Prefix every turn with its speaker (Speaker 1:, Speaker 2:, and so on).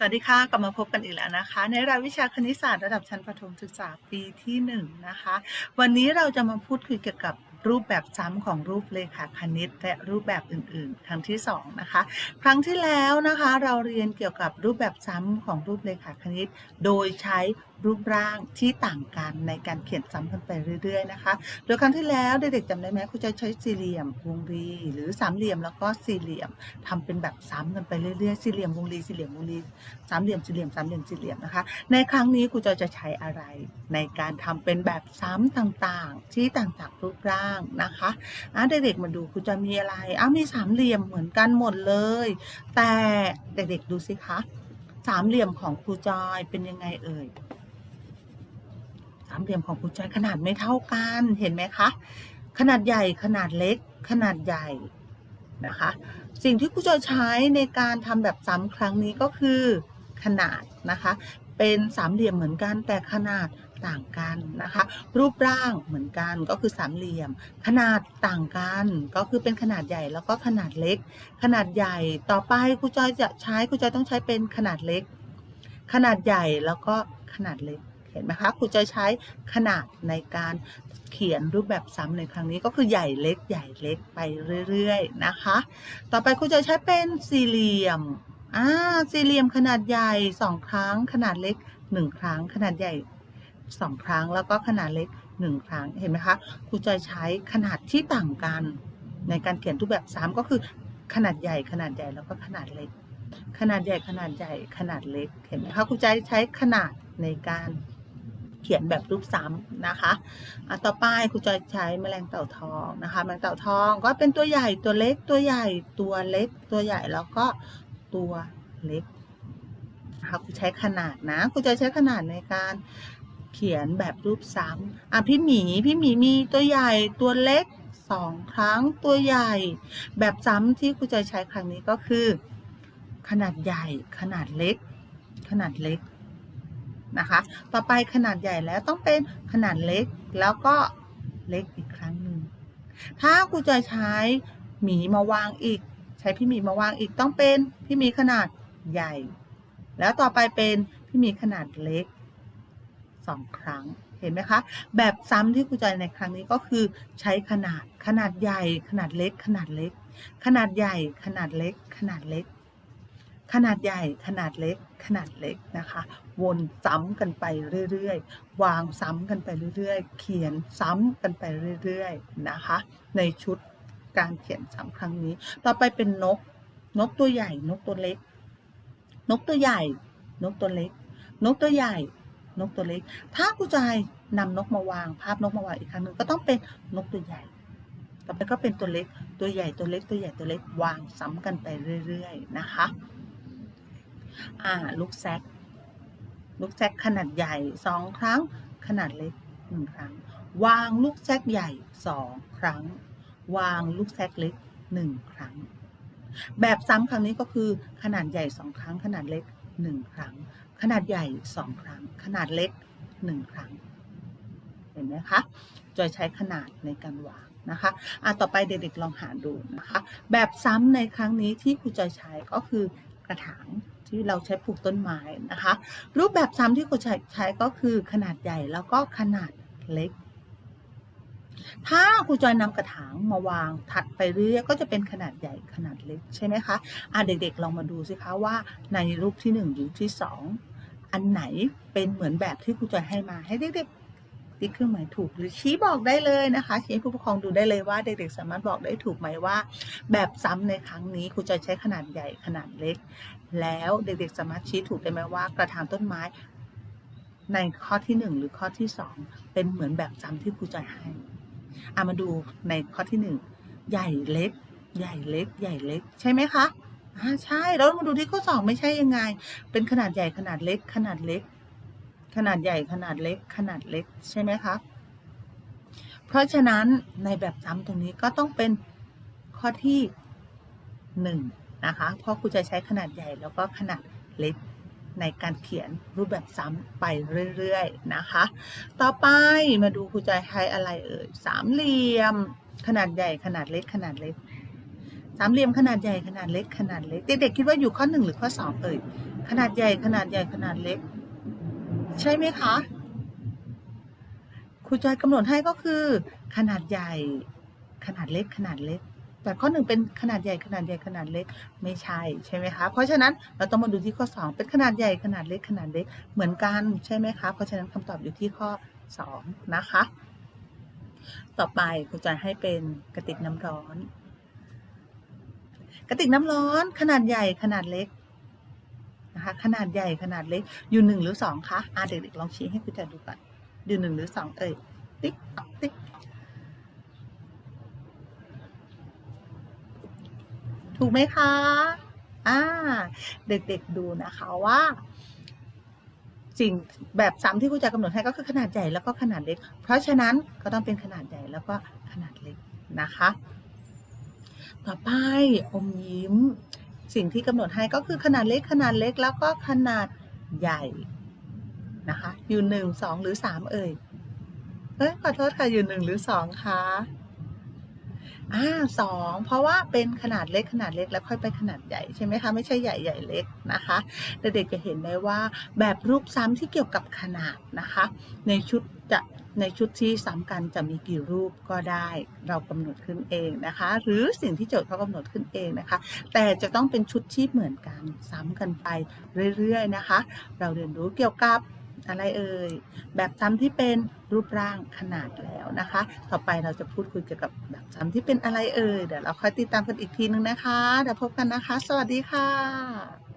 Speaker 1: สวัสดีค่ะ กลับมาพบกันอีกแล้วนะคะ ในรายวิชาคณิตศาสตร์ระดับชั้นประถมศึกษาปีที่หนึ่งนะคะ วันนี้เราจะมาพูดคุยเกี่ยวกับรูปแบบซ้ำของรูปเลขาคณิต และรูปแบบอื่น ๆ ครั้งที่สองนะคะ ครั้งที่แล้วนะคะ เราเรียนเกี่ยวกับรูปแบบซ้ำของรูปเลขาคณิต โดยใช้รูปร่างที่ต่างกันในการเขียนซ้ำกันไปเรื่อยๆนะคะโดยครั้งที่แล้วเด็กๆจำได้ไหมครูจะใช้สี่เหลี่ยมวงรีหรือสามเหลี่ยมแล้วก็สี่เหลี่ยมทำเป็นแบบซ้ำกันไปเรื่อยๆสี่เหลี่ยมวงรีสี่เหลี่ยมวงรีสามเหลี่ยมสี่เหลี่ยมสามเหลี่ยมสี่เหลี่ยมนะคะ ในครั้งนี้ครูจอยจะใช้อะไร ในการทำเป็นแบบซ้ำต่างๆ ที่ต่างจากรูปร่างนะคะอะเด็กๆมาดูครูจอยมีอะไรอ้าวมีสามเหลี่ยมเหมือนกันหมดเลย แต่เด็กๆดูสิคะสามเหลี่ยมของครูจอยเป็นยังไงเอ่ยามเหลี่ยมของครูจขนาดไม่เท่ากันเห็นไหมคะขนาดใหญ่ขนาดเล็กขนาดใหญ่นะคะสิ่งที่ครูจอยใช้ในการทำแบบซ้ำครั้งนี้ก็คือขนาดนะคะเป็นสามเหลี่ยมเหมือนกันแต่ขนาดต่างกันนะคะรูปร่างเหมือนกันก็คือสามเหลี่ยม ขนาดต่างกันก็คือเป็นขนาดใหญ่แล้วก็ขนาดเล็ก ขนาดใหญ่ต่อไปครูจอยจะใช้ครูจอยต้องใช้เป็นขนาดเล็ก ขนาดใหญ่แล้วก็ขนาดเล็ก เห็นไหมคะครูจะใช้ขนาดในการเขียนรูปแบบซ้ำในครั้งนี้ก็คือใหญ่เล็กใหญ่เล็กไปเรื่อยๆนะคะ ต่อไปครูจะใช้เป็นสี่เหลี่ยมอ่าสี่เหลี่ยมขนาดใหญ่สองครั้ง ขนาดเล็กหนึ่งครั้ง ขนาดใหญ่สองครั้ง แล้วก็ขนาดเล็กหนึ่งครั้งเห็นไหมคะครูจะใช้ขนาดที่ต่างกัน ในการเขียนรูปแบบซ้ำก็คือขนาดใหญ่ขนาดใหญ่แล้วก็ขนาดเล็ก ขนาดใหญ่ขนาดใหญ่ขนาดเล็กเห็นไหมคะครูจะใช้ขนาดในการ เขียนแบบรูปซ้ำนะคะอะต่อไปครูจะใช้แมลงเต่าทองนะคะแมลงเต่าทองก็เป็นตัวใหญ่ตัวเล็กตัวใหญ่ตัวเล็กตัวใหญ่แล้วก็ตัวเล็กนะคะครูใช้ขนาดนะครูจะใช้ขนาดในการเขียนแบบรูปซ้ำอะพี่หมีพี่หมีมีตัวใหญ่ตัวเล็กสองครั้งตัวใหญ่ แบบซ้ำที่ครูจะใช้ครั้งนี้ก็คือ ขนาดใหญ่ขนาดเล็ก ขนาดเล็ก นะคะ ต่อไปขนาดใหญ่แล้วต้องเป็นขนาดเล็กแล้วก็เล็กอีกครั้งหนึ่ง ถ้าครูจะใช้หมีมาวางอีก ใช้พี่หมีมาวางอีกต้องเป็นพี่หมีขนาดใหญ่ แล้วต่อไปเป็นพี่หมีขนาดเล็กสองครั้งเห็นไหมคะ แบบซ้ำที่ครูจะในครั้งนี้ก็คือใช้ขนาดขนาดใหญ่ ขนาดเล็ก ขนาดเล็ก ขนาดใหญ่ ขนาดเล็ก ขนาดเล็ก ขนาดใหญ่ขนาดเล็กขนาดเล็กนะคะ วนซ้ำกันไปเรื่อยๆ วางซ้ำกันไปเรื่อยๆ เขียนซ้ำกันไปเรื่อยๆนะคะ ในชุดการเขียนซ้ำครั้งนี้ ต่อไปเป็นนก นกตัวใหญ่ นกตัวเล็ก นกตัวใหญ่ นกตัวเล็ก นกตัวใหญ่ นกตัวเล็ก ถ้าครูจะให้นำนกมาวาง ภาพนกมาวางอีกครั้งหนึ่งก็ต้องเป็นนกตัวใหญ่ต่อไปก็เป็นตัวเล็ก ตัวใหญ่ตัวเล็กตัวใหญ่ตัวเล็กวางซ้ำกันไปเรื่อย ๆ นะคะ อ่าลูกแซกลูกแซกขนาดใหญ่สองครั้ง ขนาดเล็กหนึ่งครั้ง วางลูกแซกใหญ่สองครั้ง วางลูกแซกเล็กหนึ่งครั้ง แบบซ้ำครั้งนี้ก็คือขนาดใหญ่สองครั้ง ขนาดเล็กหนึ่งครั้ง ขนาดใหญ่สองครั้ง ขนาดเล็กหนึ่งครั้ง เห็นไหมคะจอยใช้ขนาดในการวางนะคะอะต่อไปเด็กๆลองหาดูนะคะ แบบซ้ำในครั้งนี้ที่ครูจอยใช้ก็คือ กระถางที่เราใช้ปลูกต้นไม้นะคะ รูปแบบซ้ำที่ครูใช้ก็คือขนาดใหญ่แล้วก็ขนาดเล็ก ถ้าครูจอยนำกระถางมาวางถัดไปเรื่อยก็จะเป็นขนาดใหญ่ขนาดเล็กใช่ไหมคะอะเด็กๆลองมาดูสิคะว่าในรูปที่หนึ่งหรือที่สองอันไหนเป็นเหมือนแบบที่ครูจอยให้มาให้เด็กๆ ติ๊กเครื่องหมายถูก หรือชี้บอกได้เลยนะคะชี้ให้ผู้ปกครองดูได้เลยว่าเด็กๆสามารถบอกได้ถูกไหมว่า แบบซ้ำในครั้งนี้ครูจอยใช้ขนาดใหญ่ขนาดเล็ก แล้วเด็กๆสามารถชี้ถูกได้ไหมว่ากระถางต้นไม้ในข้อที่หนึ่งหรือข้อที่สองเป็นเหมือนแบบซ้ำที่ครูจอยให้อามาดูในข้อที่หนึ่งใหญ่เล็ก ใหญ่เล็ก ใหญ่เล็ก ใช่ไหมคะอ่าใช่แล้วมาดูที่ข้อสองไม่ใช่ยังไง เป็นขนาดใหญ่ขนาดเล็กขนาดเล็ก ขนาดใหญ่ขนาดเล็กขนาดเล็กใช่ไหมคะ เพราะฉะนั้นในแบบซ้ำตรงนี้ก็ต้องเป็นข้อที่หนึ่งนะคะเพราะครูจะใช้ขนาดใหญ่แล้วก็ขนาดเล็กในการเขียนรูปแบบซ้ำไปเรื่อยๆนะคะ ต่อไปมาดูครูจะใช้อะไรเอ่ยสามเหลี่ยม ขนาดใหญ่ขนาดเล็กขนาดเล็กสามเหลี่ยมขนาดใหญ่ขนาดเล็กขนาดเล็กเด็กๆคิดว่าอยู่ข้อหนึ่งหรือข้อสองเอ่ยขนาดใหญ่ขนาดใหญ่ขนาดเล็ก ใช่ไหมคะ?ครูจอยกำหนดให้ก็คือ ขนาดใหญ่ขนาดเล็กขนาดเล็ก แต่ข้อ1เป็นขนาดใหญ่ขนาดใหญ่ขนาดเล็กไม่ใช่ใช่ไหมคะ?เพราะฉะนั้นเราต้องมาดูที่ข้อ 2 เป็นขนาดใหญ่ขนาดเล็กขนาดเล็กเหมือนกันใช่ไหมคะ?เพราะฉะนั้นคำตอบอยู่ที่ข้อ 2 นะคะ ต่อไปครูจอยให้เป็นกระติกน้ำร้อน กระติกน้ำร้อน ขนาดใหญ่ขนาดเล็ก นะคะขนาดใหญ่ขนาดเล็กอยู่1หรือ2คะ?อาเด็กๆลองชี้ให้ครูจอยดูก่อนอยู่1หรือ2เอ่ย?ติ๊กติ๊กถูกไหมคะ?อ่าเด็กๆดูนะคะว่าสิ่งแบบซ้ำที่ครูจอยกำหนดให้ก็คือขนาดใหญ่แล้วก็ขนาดเล็ก เพราะฉะนั้นก็ต้องเป็นขนาดใหญ่แล้วก็ขนาดเล็กนะคะ ต่อไปอมยิ้ม สิ่งที่กำหนดให้ก็คือขนาดเล็กขนาดเล็กแล้วก็ขนาดใหญ่นะคะอยู่1 2หรือ3เอ่ย?เอ๊ยขอโทษค่ะอยู่1หรือ2คะ?อ่า2เพราะว่าเป็นขนาดเล็กขนาดเล็กแล้วค่อยไปขนาดใหญ่ใช่ไหมคะ?ไม่ใช่ใหญ่ใหญ่เล็กนะคะเด็กๆจะเห็นได้ว่าแบบรูปซ้ำที่เกี่ยวกับขนาดนะคะ ในชุดจะ ในชุดที่ซ้ำกันจะมีกี่รูปก็ได้เรากำหนดขึ้นเองนะคะ หรือสิ่งที่โจทย์เขากำหนดขึ้นเองนะคะ แต่จะต้องเป็นชุดที่เหมือนกันซ้ำกันไปเรื่อยๆนะคะ เราเรียนรู้เกี่ยวกับอะไรเอ่ย?แบบซ้ำที่เป็นรูปร่างขนาดแล้วนะคะ ต่อไปเราจะพูดคุยเกี่ยวกับแบบซ้ำที่เป็นอะไรเอ่ย?เดี๋ยวเราค่อยติดตามกันอีกทีหนึ่งนะคะเดี๋ยวพบกันนะคะ สวัสดีค่ะ